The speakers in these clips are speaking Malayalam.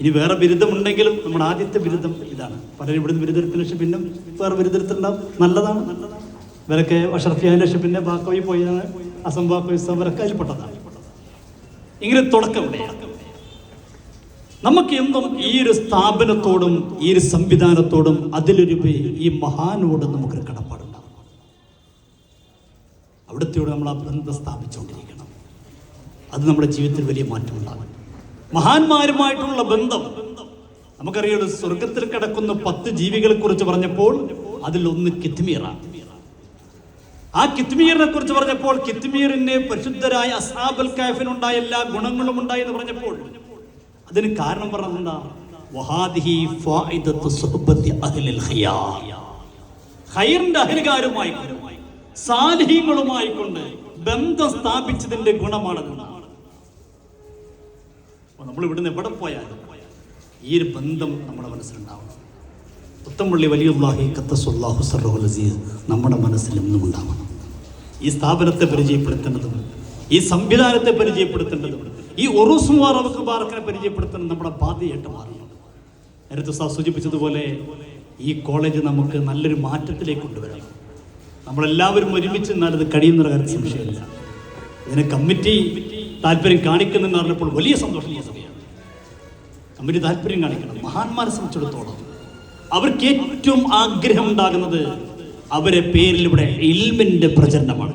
ഇനി വേറെ ബിരുദമുണ്ടെങ്കിലും നമ്മുടെ ആദ്യത്തെ ബിരുദം ഇതാണ്. പലരും ഇവിടുന്ന് ബിരുദത്തിന് ശേഷം പിന്നെ വേറെ ബിരുദത്തിലുണ്ടാവും നല്ലതാണ്. ഇവരൊക്കെ അഷറഫിയാന് ശേഷം പിന്നെ ബാക്കോയി പോയാണ് അസം ബാക്കോയി അവരൊക്കെ അതിൽപ്പെട്ടതാണ് ഇങ്ങനെ തുടക്കം നമുക്ക് എന്തും ഈ ഒരു സ്ഥാപനത്തോടും ഈ ഒരു സംവിധാനത്തോടും അതിലൊരു ഈ മഹാനോടും നമുക്കൊരു കടപ്പാടുണ്ടാകും. അവിടുത്തെ നമ്മൾ ആ ബന്ധം സ്ഥാപിച്ചുകൊണ്ടിരിക്കണം. അത് നമ്മുടെ ജീവിതത്തിൽ വലിയ മാറ്റം ഉണ്ടാകും മഹാന്മാരുമായിട്ടുള്ള ബന്ധം. നമുക്കറിയാം സ്വർഗത്തിൽ കിടക്കുന്ന പത്ത് ജീവികളെ കുറിച്ച് പറഞ്ഞപ്പോൾ അതിൽ ഒന്ന് കിത്മീറാണ് ആ കിത്മീറിനെ കുറിച്ച് പറഞ്ഞപ്പോൾ കിത്മീറിന് പരിശുദ്ധരായ അസാബൽ കാഫിനുണ്ടായ എല്ലാ ഗുണങ്ങളും ഉണ്ടായി എന്ന് പറഞ്ഞപ്പോൾ അതിന് കാരണം പറഞ്ഞതെന്താ ഖൈറിന്റെ അഹലുകാരുമായി കൊണ്ട് ബന്ധം സ്ഥാപിച്ചതിന്റെ നമ്മൾ ഇവിടുന്ന് എവിടെ പോയാലും ഈ ഒരു ബന്ധം നമ്മുടെ മനസ്സിലുണ്ടാവണം. പുത്തമ്പള്ളി വലിയുള്ളാഹി കത്തസുല്ലാഹു സർറുൽ അസീസ് നമ്മുടെ മനസ്സിൽ എന്നും ഉണ്ടാവണം. ഈ സ്ഥാപനത്തെ പരിചയപ്പെടുത്തേണ്ടതും ഈ സംവിധാനത്തെ പരിചയപ്പെടുത്തേണ്ടതും ഈ ഒറൂസും അവർക്ക് പാർക്കിനെ പരിചയപ്പെടുത്തേണ്ടത് നമ്മുടെ ബാധ്യയായിട്ട് മാറണം. നേരത്തെ സാർ സൂചിപ്പിച്ചതുപോലെ ഈ കോളേജ് നമുക്ക് നല്ലൊരു മാറ്റത്തിലേക്ക് കൊണ്ടുവരണം. നമ്മളെല്ലാവരും ഒരുമിച്ച് നിന്നാൽ അത് കഴിയുന്ന കാര്യം സംശയമില്ല. ഇതിനെ കമ്മിറ്റി താല്പര്യം കാണിക്കുന്നെന്ന് പറഞ്ഞപ്പോൾ വലിയ സന്തോഷം ഈ സമയമാണ്. കമ്മിറ്റി താല്പര്യം കാണിക്കണം. മഹാന്മാരെ സംബന്ധിച്ചിടത്തോളം അവർക്ക് ഏറ്റവും ആഗ്രഹം ഉണ്ടാകുന്നത് അവരെ പേരിൽ ഇവിടെ എൽമിന്റെ പ്രചരണമാണ്.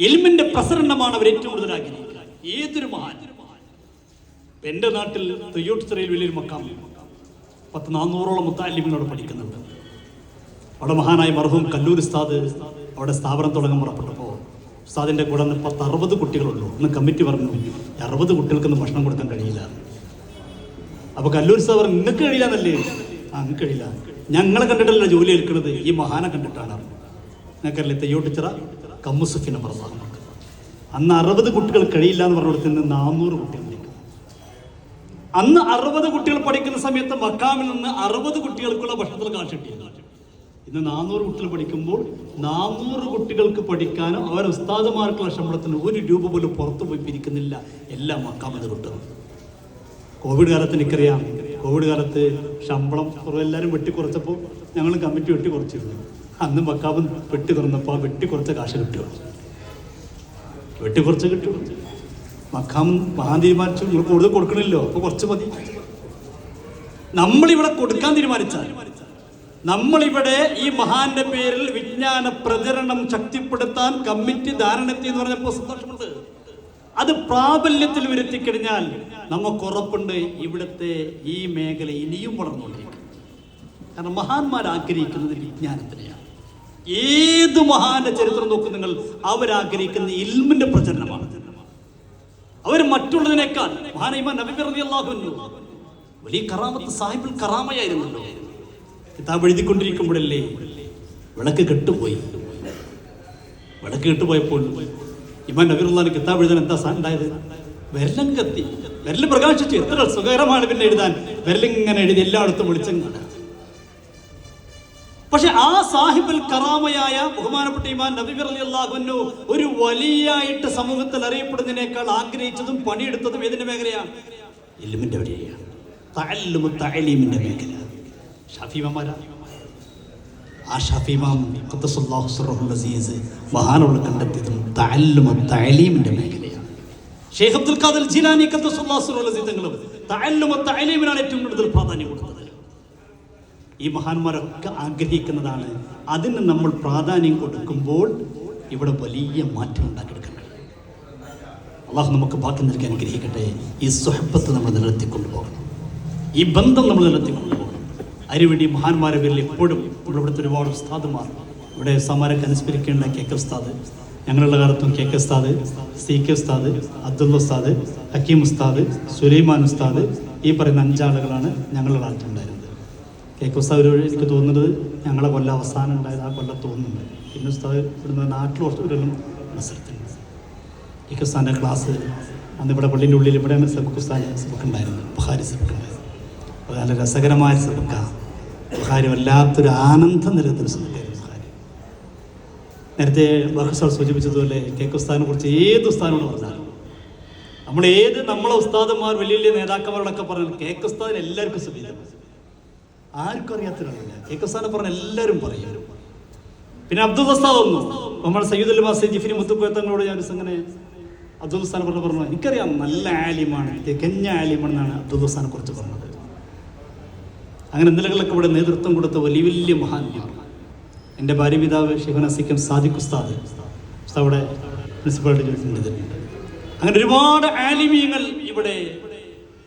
എൽമിന്റെ പ്രസരണമാണ് അവർ ഏറ്റവും കൂടുതൽ ആഗ്രഹിക്കുന്നത് ഏതൊരു മഹാൻ? എന്റെ നാട്ടിൽ തൊയ്യോട്ടുചിറയിൽ വലിയൊരു മക്കാം പത്ത് നാനൂറോളം മുത്താലിമിനോട് പഠിക്കുന്നുണ്ട്. അവിടെ മഹാനായ മർഹൂം കല്ലൂർ ഉസ്താദ് അവിടെ സ്ഥാപനം തുടങ്ങാൻ പുറപ്പെട്ടപ്പോൾ ഉസ്താദിന്റെ കൂടെ നിന്ന് പത്ത് അറുപത് കുട്ടികളുള്ളൂ ഇന്ന് കമ്മിറ്റി പറഞ്ഞു "ഈ അറുപത് കുട്ടികൾക്കൊന്നും ഭക്ഷണം കൊടുക്കാൻ കഴിയില്ല. അപ്പൊ കല്ലൂർ സാർ പറഞ്ഞു നിങ്ങൾക്ക് കഴിയില്ല എന്നല്ലേ? ആ നിങ്ങൾക്ക് കഴിയില്ല. ഞങ്ങളെ കണ്ടിട്ടല്ല ജോലി എടുക്കുന്നത്. ഈ മഹാനെ കണ്ടിട്ടാണ്. നിങ്ങൾക്കറിയില്ല തെയ്യോ ടീച്ചറ കമ്മുസുഫിനെ പറഞ്ഞു അന്ന് അറുപത് കുട്ടികൾ കഴിയില്ല എന്ന് പറഞ്ഞിടത്ത് നിന്ന് നാനൂറ് കുട്ടികൾ അന്ന് അറുപത് കുട്ടികൾ പഠിക്കുന്ന സമയത്ത് മക്കാമിൽ നിന്ന് അറുപത് കുട്ടികൾക്കുള്ള ഭക്ഷണത്തിൽ കാശ് ഇന്ന് നാനൂറ് കുട്ടികൾ പഠിക്കുമ്പോൾ നാനൂറ് കുട്ടികൾക്ക് പഠിക്കാനും അവർ ഉസ്താദുമാർക്കുള്ള ശമ്പളത്തിന് ഒരു രൂപ പോലും പുറത്തു പോയി പിരിക്കുന്നില്ല എല്ലാം മക്കാമത് കിട്ടും കോവിഡ് കാലത്ത് എനിക്കറിയാം. കോവിഡ് കാലത്ത് ശമ്പളം എല്ലാവരും വെട്ടി കുറച്ചപ്പോൾ ഞങ്ങൾ കമ്മിറ്റി വെട്ടി കുറച്ചിരുന്നു. അന്ന് മക്കാബ് വെട്ടി തുറന്നപ്പോൾ ആ വെട്ടി കുറച്ച കാശ് കിട്ടുക വെട്ടി കുറച്ച് കിട്ടും. മക്കാം മഹാൻ തീരുമാനിച്ചു നിങ്ങൾ കൂടുതൽ കൊടുക്കണില്ലോ അപ്പോൾ കുറച്ച് മതി. നമ്മളിവിടെ കൊടുക്കാൻ തീരുമാനിച്ചാൽ നമ്മളിവിടെ ഈ മഹാന്റെ പേരിൽ വിജ്ഞാന പ്രചരണം ശക്തിപ്പെടുത്താൻ കമ്മിറ്റി ധാരണത്തി എന്ന് പറഞ്ഞപ്പോൾ സന്തോഷമുണ്ട്. അത് പ്രാബല്യത്തിൽ വരുത്തിക്കഴിഞ്ഞാൽ നമുക്ക് ഉറപ്പുണ്ട് ഇവിടുത്തെ ഈ മേഖല ഇനിയും വളർന്നുകൊണ്ടിരിക്കും. കാരണം മഹാന്മാർ ആഗ്രഹിക്കുന്നത് വിജ്ഞാനത്തിനെയാണ്. ഏത് മഹാന്റെ ചരിത്രം നോക്കും നിങ്ങൾ അവരാഗ്രഹിക്കുന്ന ഇൽമിന്റെ പ്രചരണമാണ്. അവർ മറ്റുള്ളതിനേക്കാൾ മഹാനൈമാൻ നബി വലിയ കറാമത്ത് സാഹിബിൽ കറാമയായിരുന്നല്ലോ. കിതാബ് എഴുതിക്കൊണ്ടിരിക്കുമ്പോഴല്ലേ വിളക്ക് കെട്ടുപോയി. വിളക്ക് കെട്ടുപോയപ്പോൾ ഇമാൻ നബിറുല്ലാൻ കിതാബ് എഴുതാൻ എന്താ ഉണ്ടായത് വെല്ലം കത്തി വിരൽ പ്രകാശിച്ചു എത്ര സുഖകരമാണ് പിന്നെ എഴുതാൻ. വിരലിങ്ങനെ എഴുതി എല്ലായിടത്തും വെളിച്ചങ്ങാണ് പക്ഷെ ആ സാഹിബൽ കറാമയായ ബഹുമാനപ്പെട്ട ഇമാൻ നബി അള്ളാഹുനു ഒരു വലിയായിട്ട് സമൂഹത്തിൽ അറിയപ്പെടുന്നതിനേക്കാൾ ആഗ്രഹിച്ചതും പണിയെടുത്തതും ഏതിന്റെ മേഖലയാണ്? എല്ലുമിന്റെ വഴിയാണ് തഅല്ലുമു തഅലീമിന്റെ മേഖല. ഷാഫിമാരാ ആ ഷഫീമാം അസീസ് മഹാനുള്ള കണ്ടെത്തിയതും തഅല്ലുമു തഅലീമിന്റെ മേഖലയാണ്. ഷെയ്ഖ് അബ്ദുൽ ഖാദർ ജിലാനി അസീസ് തങ്ങളും തഅല്ലുമു തഅലീമിനാണ് ഏറ്റവും കൂടുതൽ പ്രാധാന്യം കൊടുത്തത്. ഈ മഹാന്മാരൊക്കെ ആഗ്രഹിക്കുന്നതാണ് അതിന് നമ്മൾ പ്രാധാന്യം കൊടുക്കുമ്പോൾ ഇവിടെ വലിയ മാറ്റം ഉണ്ടാക്കിയെടുക്കാൻ അള്ളാഹു നമുക്ക് ബാക്കി നൽകി അനുഗ്രഹിക്കട്ടെ. ഈ സുഹബത്ത് നമ്മൾ നിലനിർത്തിക്കൊണ്ടുപോകണം. ഈ ബന്ധം നമ്മൾ നിലനിർത്തിക്കൊണ്ടുപോകണം. അതിനുവേണ്ടി മഹാന്മാരെ പേരിൽ എപ്പോഴും ഇവിടെ ഇവിടുത്തെ ഒരുപാട് ഉസ്താദുമാർ ഇവിടെ സമരം അനുസ്മരിക്കേണ്ട കെ കെ ഉസ്താദ്. ഞങ്ങളുടെ കാലത്തും K K Ustad C K Ustad Abdul Ustad Hakeem ഉസ്താദ് സുലൈമാൻ ഉസ്താദ് ഈ പറയുന്ന അഞ്ചാളുകളാണ് ഞങ്ങളുടെ നാട്ടിലുണ്ടായിരുന്നത് കെ കെ ഉസ്താദ് ഒരു എനിക്ക് തോന്നുന്നത് ഞങ്ങളെ കൊല്ലം അവസാനം ഉണ്ടായത് ആ കൊല്ലം തോന്നുന്നുണ്ട്. പിന്നെ ഉസ്താദ് ഇവിടുന്ന് നാട്ടിൽ കുറച്ച് ഒരു മത്സരത്തിന് കെ കെ ഉസ്താദിന്റെ ക്ലാസ് അന്ന് ഇവിടെ പള്ളിന്റെ ഉള്ളിൽ ഇവിടെയാണ് സബുക്ക് ഉസ്താദ് സബക്ക് ഉണ്ടായിരുന്നത്. ബഹാരി സബക്ക് ഉണ്ടായിരുന്നത്. അത് നല്ല രസകരമായ സബുക്കാണ് ബുഹാരി വല്ലാത്തൊരു ആനന്ദം നിരത്തുന്ന സബുക്കായിരുന്നു ബുഹാരി നേരത്തെ ബഹസാൾ സൂചിപ്പിച്ചതുപോലെ കെ കെ ഉസ്താദിനെ കുറിച്ച് ഏത് ഉസ്താദിനോട് പറഞ്ഞാലും. നമ്മൾ ഏത് നമ്മളെ ഉസ്താദന്മാർ വലിയ വലിയ നേതാക്കന്മാരോടൊക്കെ പറഞ്ഞു കേക്ക് ഉസ്താദിന് എല്ലാവർക്കും സുഖം ആർക്കും അറിയാത്തൊരാളില്ല. കേക്ക് ഉസ്താദിനെ പറഞ്ഞ എല്ലാവരും പറയും. പിന്നെ അബ്ദുൽ ഉസ്താദ് ഒന്നു നമ്മൾ സയ്യിദുൽ മാസി ജിഫിനി മുത്തുക്കോയത്തങ്ങളോട് ഞാൻ അങ്ങനെ അബ്ദുൽ ഉസ്താനെ പറഞ്ഞു പറഞ്ഞു എനിക്കറിയാം നല്ല ആലിമാണ് തികഞ്ഞ ആലിമാണെന്നാണ് അബ്ദുൽ ഉസ്താനെ കുറിച്ച് പറഞ്ഞത്. അങ്ങനെ ഇന്നലകളിലൊക്കെ ഇവിടെ നേതൃത്വം കൊടുത്ത വലിയ വലിയ മഹാന്മാർ. എന്റെ ഭാര്യ പിതാവ് ഷിഫൻ അസിക്കം സാദിഖ് ഉസ്താദ്. ഉസ്താദ് ഇവിടെ പ്രിൻസിപ്പാളിറ്റി ജോലിക്കുന്നുണ്ട് അങ്ങനെ ഒരുപാട് ആലിമീങ്ങൾ ഇവിടെ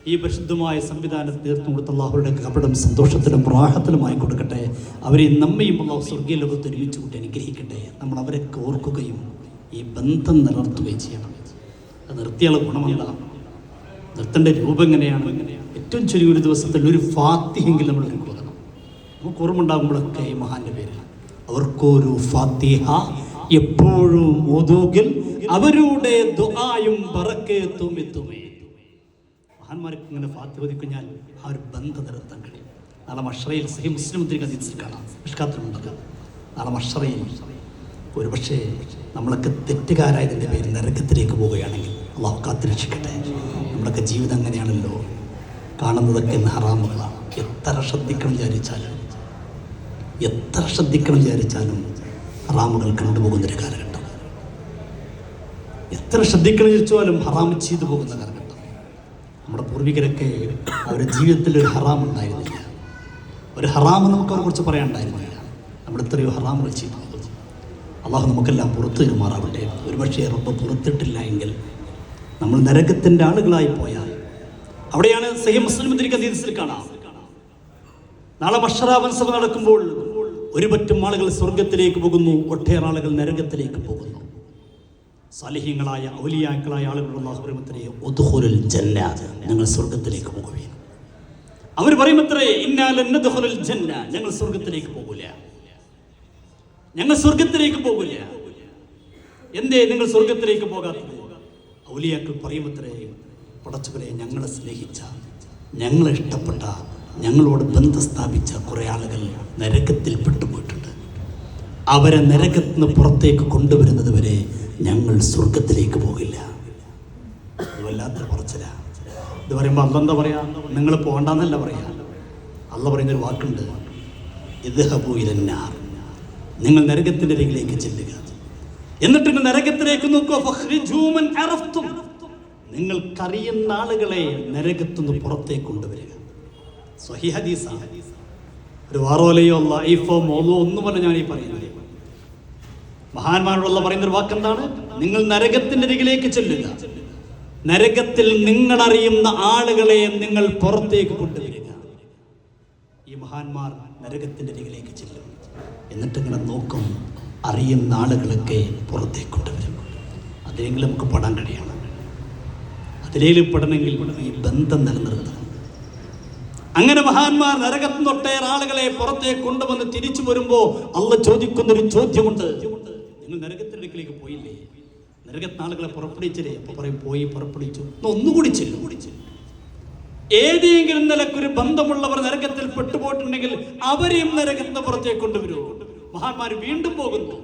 ഈ പരിശുദ്ധമായ സംവിധാനത്തിൽ തീർത്തും കൊടുത്ത അള്ളാഹുരുടെ കപടം സന്തോഷത്തിലും പ്രാഹത്തിലുമായി കൊടുക്കട്ടെ. അവരെ നമ്മയും അള്ളാഹു സ്വർഗീയ ലോകത്ത് ഒരുമിച്ച് കൂട്ടി അനുഗ്രഹിക്കട്ടെ. നമ്മൾ അവരെ ഓർക്കുകയും ഈ ബന്ധം നിലനിർത്തുകയും ചെയ്യണം. അത് നിർത്തിയുള്ള ഗുണമല്ല. നിർത്തേണ്ട രൂപം എങ്ങനെയാണ് എങ്ങനെയാണ്? ഏറ്റവും ചെറിയ ഒരു ദിവസത്തിൽ ഒരു ഫാത്തിഹെങ്കിലും നമ്മൾ കൊടുക്കണം. നമുക്ക് ഓർമ്മ ഈ മഹാന്റെ പേര് അവർക്കൊരു ഫാത്തിഹ എപ്പോഴും ഒതുകിൽ അവരുടെ ദുആയും ബറക്കത്തും എത്തുമേ. മഹാന്മാർക്ക് ഇങ്ങനെ ഫാത്തിഹ ഒതുക്കഴിഞ്ഞാൽ ആ ഒരു ബന്ധം നിലനിർത്താൻ കഴിയും. നാളെ മഷറയിൽ സഹി മുസ്ലിം മുദ്രിക ഹദീസിൽ കാണാം. ഇഷ്കാത്തിലുണ്ടത് നാളെ മഷറയിൽ ഒരു പക്ഷേ നമ്മളൊക്കെ തെറ്റുകാരായതിന്റെ പേരിൽ നരകത്തിലേക്ക് പോവുകയാണെങ്കിൽ അള്ളാഹു കാത്തിരക്ഷിക്കട്ടെ. നമ്മളൊക്കെ ജീവിതം അങ്ങനെയാണല്ലോ. കാണുന്നതൊക്കെ ഹറാമുകളാണ്. എത്ര ശ്രദ്ധിക്കണം വിചാരിച്ചാലും എത്ര ശ്രദ്ധിക്കണം വിചാരിച്ചാലും ഹറാമുകൾ കണ്ടുപോകുന്നൊരു കാലഘട്ടം. എത്ര ശ്രദ്ധിക്കണം ചോദിച്ചാലും ഹറാം ചെയ്തു പോകുന്ന കാലഘട്ടം. നമ്മുടെ പൂർവികരൊക്കെ അവരുടെ ജീവിതത്തിൽ ഒരു ഹറാം ഉണ്ടായിരുന്നില്ല. ഒരു ഹറാം നമുക്ക് അവരെ കുറിച്ച് പറയാനുണ്ടായിരുന്നില്ല. നമ്മൾ എത്രയോ ഹറാമുകൾ ചെയ്തു. അള്ളാഹു നമുക്കെല്ലാം പുറത്തു തരുമാറാവട്ടെ. ഒരുപക്ഷെ റബ്ബ് പുറത്തിട്ടില്ല എങ്കിൽ നമ്മൾ നരകത്തിന്റെ ആളുകളായി പോയാൽ അവിടെയാണ് സഹി മുസ്ലിം ഹദീസിൽ കാണാം. നാളെ മഷറാവൻസഭ നടക്കുമ്പോൾ ഒരു പറ്റും ആളുകൾ സ്വർഗത്തിലേക്ക് പോകുന്നു ഒട്ടേറെ ആളുകൾ നരകത്തിലേക്ക് പോകുന്നു. സലഹീങ്ങളായ ഔലിയാക്കളായ ആളുകളുള്ള അള്ളാഹുരമത്തിലെ ഒതുഹുരുൽ ജന്ന ഞങ്ങൾ സ്വർഗത്തിലേക്ക് പോകുകയും അവർ പറയുമത്രേ ഇന്നാലെന്നതുഹുരുൽ ജന്ന ഞങ്ങൾ സ്വർഗത്തിലേക്ക് പോകില്ല ഞങ്ങൾ സ്വർഗത്തിലേക്ക് പോകില്ല എന്തേ നിങ്ങൾ സ്വർഗത്തിലേക്ക് പോകാത്തത്? ഔലിയാക്കൾ പറയുമത്രേ പടച്ചവരെ ഞങ്ങളെ സ്നേഹിച്ച ഞങ്ങളെ ഇഷ്ടപ്പെട്ട ഞങ്ങളോട് ബന്ധം സ്ഥാപിച്ച കുറേ ആളുകൾ നരകത്തിൽ പെട്ടുപോയിട്ടുണ്ട്. അവരെ നരകത്തിൽ നിന്ന് പുറത്തേക്ക് കൊണ്ടുവരുന്നത് വരെ ഞങ്ങൾ സ്വർഗത്തിലേക്ക് പോകില്ല. അതുമല്ലാത്ത പറച്ചില. ഇത് പറയുമ്പോൾ അന്തെന്താ പറയാ? നിങ്ങൾ പോകണ്ടെന്നല്ല പറയാ. അല്ല പറയുന്നൊരു വാക്കുണ്ട്. ഇത് ഹബൂയിലെന്നാർ നിങ്ങൾ നരകത്തിന്റെ അരികിലേക്ക് ചെല്ലുക. എന്നിട്ട് നരകത്തിലേക്ക് നോക്കുക. നിങ്ങൾക്കറിയുന്ന ആളുകളെ നരകത്തുനിന്ന് പുറത്തേക്ക് കൊണ്ടുവരിക. സ്വഹി ഹദീസാണ്. ഒരു വാറോലയോ ലൈഫോ മോളോ ഒന്നുമല്ല ഞാൻ ഈ പറയുന്നത് മഹാന്മാരോടുള്ള പറയുന്ന ഒരു വാക്കെന്താണ്? നിങ്ങൾ നരകത്തിന്റെ അരികിലേക്ക് ചെല്ലുക. നരകത്തിൽ നിങ്ങൾ അറിയുന്ന ആളുകളെ നിങ്ങൾ പുറത്തേക്ക് കൊണ്ടുവരിക. ഈ മഹാന്മാർ നരകത്തിന്റെ അരികിലേക്ക് ചെല്ലും. എന്നിട്ട് ഇങ്ങനെ നോക്കും അറിയുന്ന ആളുകളൊക്കെ പുറത്തേക്ക് കൊണ്ടുവരും. അതിലെങ്കിലും നമുക്ക് പെടാൻ കഴിയണം. അതിലേലും പെടണമെങ്കിൽ ഈ ബന്ധം നിലനിർത്തണം. അങ്ങനെ മഹാന്മാർ നരകത്തിൽ തൊട്ടേറെ ആളുകളെ പുറത്തേക്ക് കൊണ്ടുവന്ന് തിരിച്ചു വരുമ്പോ അള്ള ചോദിക്കുന്ന ഒരു ചോദ്യമുണ്ട്. നിങ്ങൾ നരകത്തിനടുക്കിലേക്ക് പോയില്ലേ? നരകത്തിന് ആളുകളെ പുറപ്പെടുവിച്ചില്ലേ? അപ്പൊ പറയും പോയി പുറപ്പെടുവിച്ചു. ഒന്നുകൂടി ചെല്ലു. കൂടി ചെല്ലു ഏതെങ്കിലും നിലക്കൊരു ബന്ധമുള്ളവർ നരകത്തിൽ പെട്ടുപോയിട്ടുണ്ടെങ്കിൽ അവരെയും നരകത്തിന് പുറത്തേക്ക് കൊണ്ടുവരുമോ മഹാന്മാർ വീണ്ടും പോകുന്നു.